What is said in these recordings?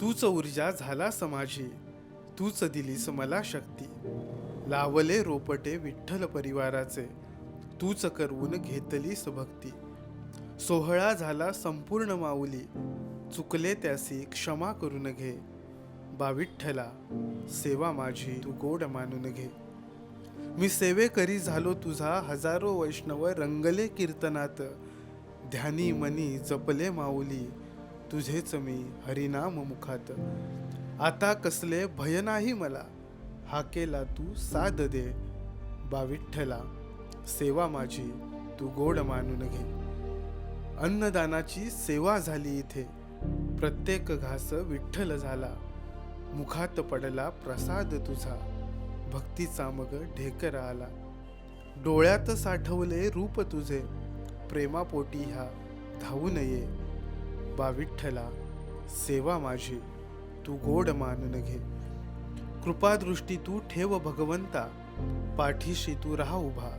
तूच ऊर्जा झाला समाजी तूच दिलीस मला शक्ती. लावले रोपटे विठ्ठल परिवाराचे तूच करवून घेतलीस भक्ती. सोहळा झाला संपूर्ण माऊली चुकले त्यासी क्षमा करून घे. बाविठ्ठला सेवा माझी तू गोड मानून घे. मी सेवेकरी झालो तुझा हजारो वैष्णव रंगले कीर्तनात. ध्यानी मनी जपले माऊली तुझेच मी हरिनाम मुखात. आता कसले भय नाही मला हाकेला तू साध दे बा विठ्ठला सेवा माझी तू गोड मानून घे. अन्नदानाची सेवा झाली इथे प्रत्येक घास विठ्ठल झाला. मुखात पडला प्रसाद तुझा भक्तीचा मग ढेकर आला. डोळ्यात साठवले रूप तुझे प्रेमापोटी ह्या धावू नये. बा विठ्ठला सेवा माझी तू गोड मानून घे. कृपादृष्टी तू ठेव भगवंता पाठीशी तू राहा उभा.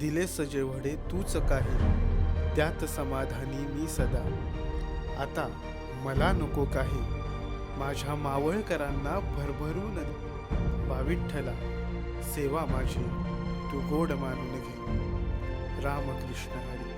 दिले सजेवढे तूच काही त्यात समाधानी मी सदा. आता मला नको काही माझ्या मावळकरांना भरभरून बाविठ्ठला सेवा माझी तू गोड मानून घे. रामकृष्ण हरी.